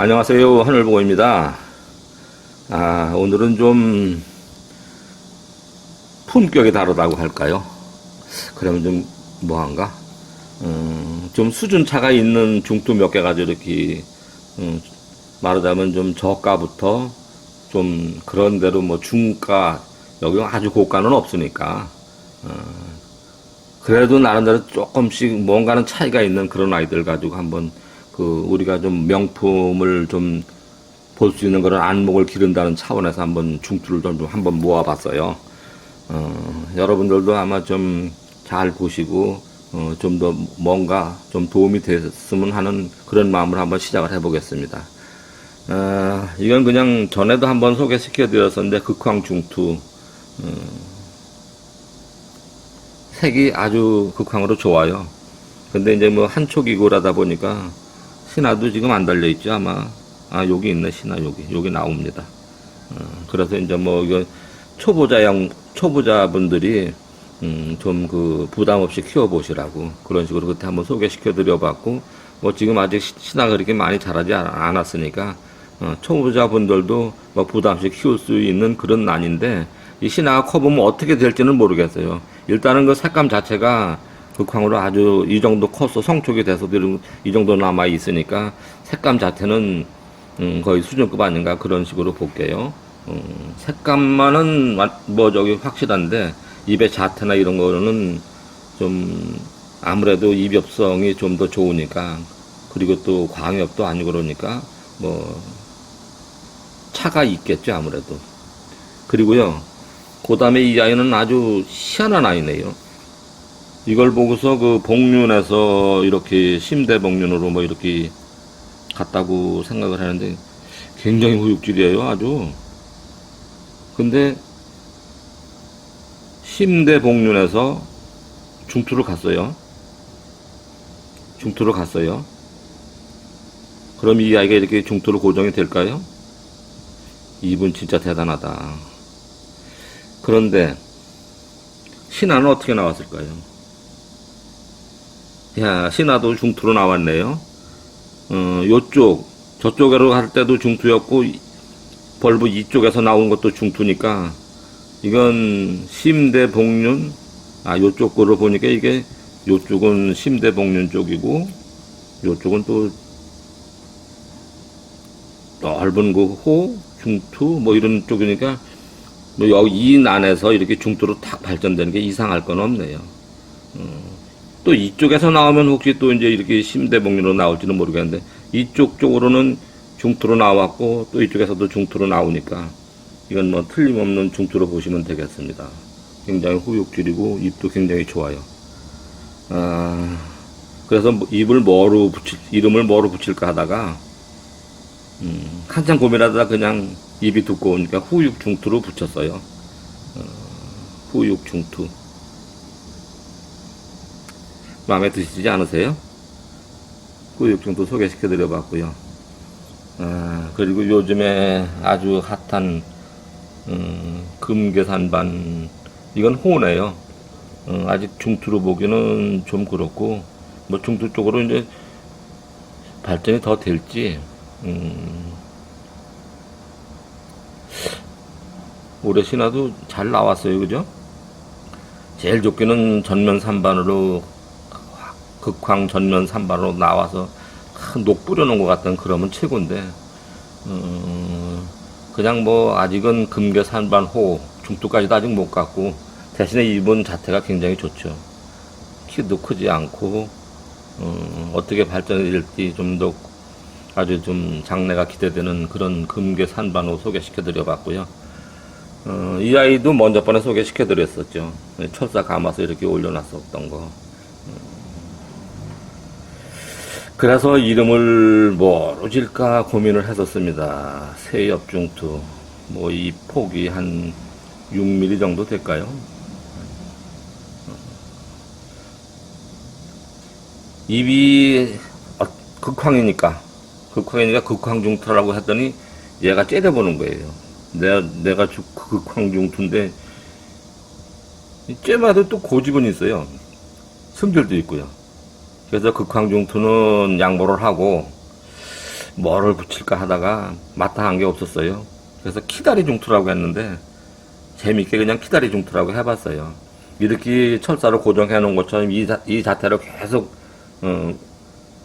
안녕하세요. 하늘보고입니다. 아, 오늘은 좀 품격이 다르다고 할까요? 그러면 좀 뭐한가? 음, 좀 수준 차가 있는 중투 몇 개 가지고 이렇게 음, 말하자면 좀 저가부터 좀 그런 대로 뭐 중가 여기 아주 고가는 없으니까 어, 그래도 나름대로 조금씩 뭔가는 차이가 있는 그런 아이들 가지고 한번 그 우리가 좀 명품을 좀 볼 수 있는 그런 안목을 기른다는 차원에서 한번 중투를 좀, 좀 한번 모아봤어요. 어, 여러분들도 아마 좀 잘 보시고 어, 좀 더 뭔가 좀 도움이 됐으면 하는 그런 마음으로 한번 시작을 해보겠습니다. 어, 이건 그냥 전에도 한번 소개시켜 드렸었는데 극황 중투 어, 색이 아주 극황으로 좋아요. 근데 이제 뭐 한초기고라다 보니까 신화도 지금 안 달려 있죠 아마 아 여기 있네 신화 여기 여기 나옵니다. 어, 그래서 이제 뭐 이거 초보자형 초보자분들이 음, 좀 그 부담 없이 키워보시라고 그런 식으로 그때 한번 소개시켜 드려봤고 뭐 지금 아직 시- 신화가 그렇게 많이 자라지 않- 않았으니까 어, 초보자분들도 뭐 부담 없이 키울 수 있는 그런 난인데 이 신화가 커보면 어떻게 될지는 모르겠어요. 일단은 그 색감 자체가 극황으로 아주 이 정도 커서 성촉이 돼서 이 정도 남아 있으니까 색감 자체는 음, 거의 수준급 아닌가 그런 식으로 볼게요. 음, 색감만은 와- 뭐 저기 확실한데 입의 자태나 이런 거는 좀 아무래도 입엽성이 좀 더 좋으니까 그리고 또 광엽도 아니고 그러니까 뭐 차가 있겠죠 아무래도 그리고요 그 다음에 이 아이는 아주 희한한 아이네요 이걸 보고서 그 복륜에서 이렇게 심대 복륜으로 뭐 이렇게 갔다고 생각을 하는데 굉장히 후육질이에요 아주 근데 심대 복륜에서 중투를 갔어요 중투를 갔어요 그럼 이 아이가 이렇게 중투로 고정이 될까요? 이분 진짜 대단하다 그런데 신화는 어떻게 나왔을까요? 야, 신화도 중투로 나왔네요. 어, 요쪽, 저쪽으로 갈 때도 중투였고, 이- 벌브 이쪽에서 나온 것도 중투니까, 이건 심대 복륜, 아, 요쪽 거로 보니까 이게, 요쪽은 심대 복륜 쪽이고, 요쪽은 또, 넓은 그 호, 중투, 뭐 이런 쪽이니까, 뭐 여기 이 난에서 이렇게 중투로 탁 발전되는 게 이상할 건 없네요. 또 이쪽에서 나오면 혹시 또 이제 이렇게 심대복리로 나올지는 모르겠는데 이쪽 쪽으로는 중투로 나왔고 또 이쪽에서도 중투로 나오니까 이건 뭐 틀림없는 중투로 보시면 되겠습니다. 굉장히 후육질이고 입도 굉장히 좋아요. 아, 그래서 뭐 입을 뭐로 붙일 이름을 뭐로 붙일까 하다가 음, 한참 고민하다가 그냥 입이 두꺼우니까 후육 중투로 붙였어요. 어, 후육 중투. 마음에 드시지 않으세요? 구육중도 소개시켜 드려 봤고요. 아, 그리고 요즘에 아주 핫한 음, 금계산반 이건 호네요. 어, 아직 중투로 보기는 좀 그렇고 뭐 중투 쪽으로 이제 발전이 더 될지 음, 올해 신화도 잘 나왔어요, 그죠? 제일 좋기는 전면 산반으로 극황 전면 산반으로 나와서 큰녹 뿌려놓은 것 같던 그러면 최고인데 음, 그냥 뭐 아직은 금계 산반 호 중투까지도 아직 못 갔고 대신에 이분 자태가 굉장히 좋죠. 키도 크지 않고 음, 어떻게 발전이 될지 좀 더 아주 좀 장래가 기대되는 그런 금계 산반호 소개시켜 드려봤고요. 어, 이 아이도 먼저 번에 소개시켜 드렸었죠. 철사 감아서 이렇게 올려놨었던 거 그래서 이름을 뭐로 질까 고민을 했었습니다. 세엽중투. 뭐 이 폭이 한 6mm 정도 될까요? 입이 어, 극황이니까 극황이니까 극황중투라고 했더니 얘가 째려보는 거예요. 내가 내가 주- 극황중투인데 이 째마도 또 고집은 있어요. 성질도 있고요. 그래서 극황중투는 양보를 하고 뭐를 붙일까 하다가 마땅한 게 없었어요. 그래서 키다리 중투라고 했는데 재밌게 그냥 키다리 중투라고 해봤어요. 이렇게 철사를 고정해 놓은 것처럼 이, 자, 이 자태로 계속 어,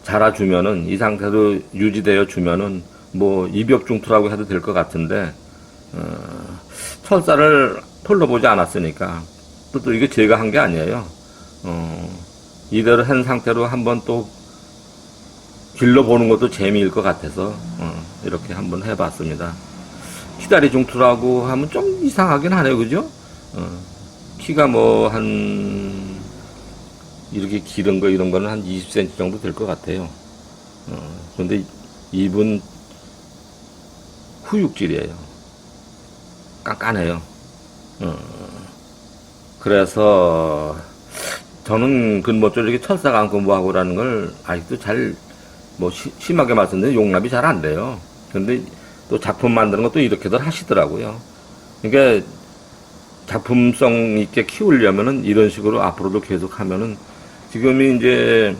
자라주면은 이 상태로 유지되어 주면은 뭐 이벽 중투라고 해도 될 것 같은데 어, 철사를 털러 보지 않았으니까 또, 또 이게 제가 한 게 아니에요. 어, 이대로 한 상태로 한번 또 길러보는 것도 재미일 것 같아서 어, 이렇게 한번 해봤습니다. 키다리 중투라고 하면 좀 이상하긴 하네요, 그죠? 어, 키가 뭐 한 이렇게 기른 거 이런 거는 한 20cm 정도 될 것 같아요. 어, 근데 입은 후육질이에요. 깐깐해요. 어, 그래서 저는 근본적으로 이렇게 철사가 안고 뭐하고라는 걸 아직도 잘 뭐 심하게 말씀드리면 용납이 잘 안 돼요. 근데 또 작품 만드는 것도 이렇게들 하시더라고요. 그러니까 작품성 있게 키우려면은 이런 식으로 앞으로도 계속 하면은 지금이 이제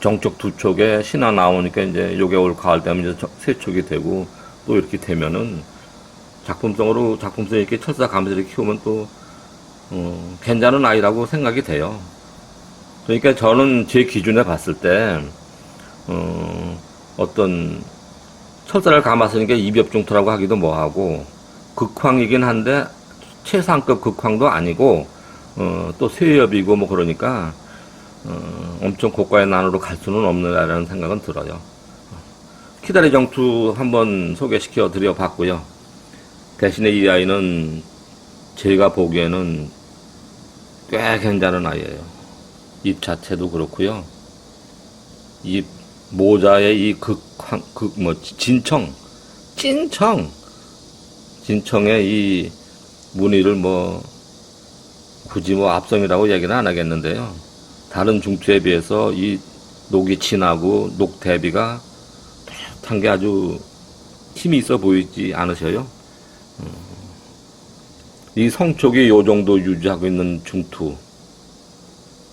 정쪽 두 촉에 신화 나오니까 이제 요게 올 가을 되면 이제 저- 세 촉이 되고 또 이렇게 되면은 작품성으로 작품성 있게 철사 감사를 키우면 또 어, 괜찮은 아이라고 생각이 돼요. 그러니까 저는 제 기준에 봤을 때 어, 어떤 철사를 감았으니까 이벽중투라고 하기도 뭐하고 극황이긴 한데 최상급 극황도 아니고 어, 또 쇠엽이고 뭐 그러니까 어, 엄청 고가의 난으로 갈 수는 없느라는 생각은 들어요. 키다리 정투 한번 소개시켜 드려 봤고요. 대신에 이 아이는 제가 보기에는 꽤 괜찮은 아이예요. 입 자체도 그렇고요. 입 모자의 이 극황, 극, 뭐, 진청, 찐청, 진청의 이 무늬를 뭐, 굳이 뭐 앞성이라고 얘기는 안 하겠는데요. 다른 중투에 비해서 이 녹이 진하고 녹 대비가 뚜렷한 게 아주 힘이 있어 보이지 않으셔요? 음. 이 성촉이 요 정도 유지하고 있는 중투.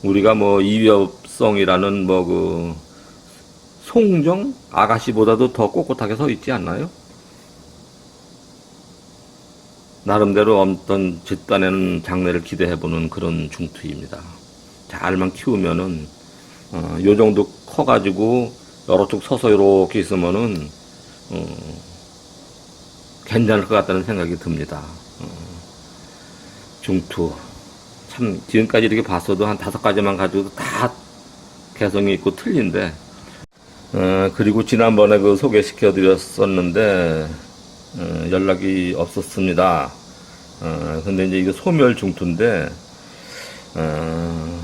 우리가 뭐 이엽성이라는 뭐 그 송정 아가씨보다도 더 꼿꼿하게 서 있지 않나요? 나름대로 어떤 집단에는 장래를 기대해보는 그런 중투입니다. 잘만 키우면은 어, 요 정도 커가지고 여러 쪽 서서 이렇게 있으면은 어, 괜찮을 것 같다는 생각이 듭니다. 어, 중투 참 지금까지 이렇게 봤어도 한 다섯 가지만 가지고도 다 개성이 있고 틀린데 어, 그리고 지난번에 그 소개시켜 드렸었는데 어, 연락이 없었습니다. 어, 근데 이제 이거 소멸 중투인데 어,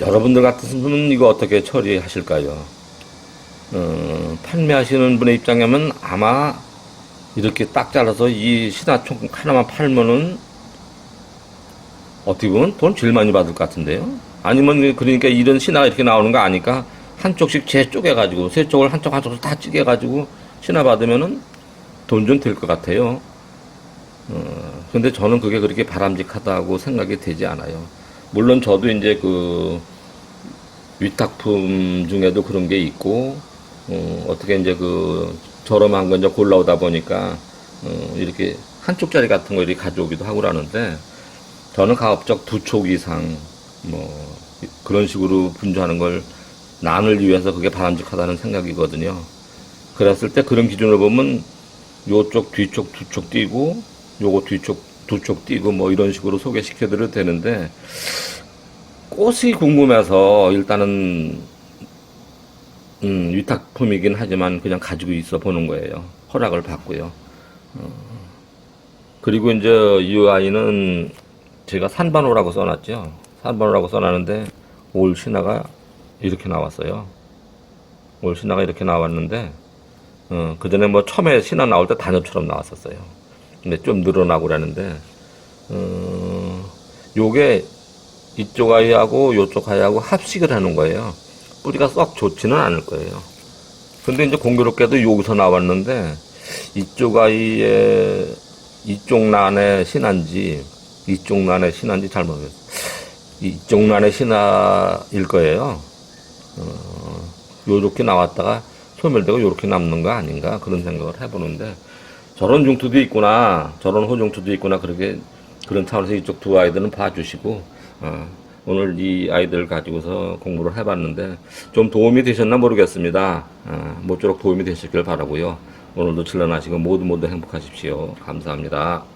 여러분들 같으면 이거 어떻게 처리하실까요? 어, 판매하시는 분의 입장이면 아마 이렇게 딱 잘라서 이 신화총 하나만 팔면은 어떻게 보면 돈 제일 많이 받을 것 같은데요? 아니면 그러니까 이런 신화가 이렇게 나오는 거 아니까 한쪽씩 재 쪼개가지고 세 쪽을 한쪽 한쪽을 다 찌개가지고 신화 받으면은 돈 좀 될 것 같아요. 어, 근데 저는 그게 그렇게 바람직하다고 생각이 되지 않아요. 물론 저도 이제 그 위탁품 중에도 그런 게 있고, 어, 어떻게 이제 그 저렴한 건 이제 골라오다 보니까, 어, 이렇게 한쪽짜리 같은 거 이렇게 가져오기도 하고 그러는데, 저는 가급적 두 촉 이상, 뭐, 그런 식으로 분주하는 걸 난을 위해서 그게 바람직하다는 생각이거든요. 그랬을 때 그런 기준으로 보면 요쪽 뒤쪽 두 쪽 띄고 요거 뒤쪽 두 쪽 띄고 뭐 이런 식으로 소개시켜 드려도 되는데 꽃이 궁금해서 일단은 음, 위탁품이긴 하지만 그냥 가지고 있어 보는 거예요. 허락을 받고요. 어, 그리고 이제 이 아이는 제가 산반호라고 써놨죠. 산반호라고 써놨는데 올 신화가 이렇게 나왔어요. 올 신화가 이렇게 나왔는데 어, 그 전에 뭐 처음에 신화 나올 때 단엽처럼 나왔었어요. 근데 좀 늘어나고 그러는데, 어, 요게 이쪽 아이하고 요쪽 아이하고 합식을 하는 거예요. 뿌리가 썩 좋지는 않을 거예요. 근데 이제 공교롭게도 여기서 나왔는데, 이쪽 아이의 이쪽 난의 신한지, 이쪽 난의 신한지 잘 모르겠어요. 이쪽 난의 신화일 거예요. 어, 요렇게 나왔다가 소멸되고 이렇게 남는 거 아닌가 그런 생각을 해보는데 저런 중투도 있구나 저런 호중투도 있구나 그렇게 그런 차원에서 이쪽 두 아이들은 봐주시고 어, 오늘 이 아이들 가지고서 공부를 해봤는데 좀 도움이 되셨나 모르겠습니다. 어, 모쪼록 도움이 되셨길 바라고요. 오늘도 칠런하시고 모두 모두 행복하십시오. 감사합니다.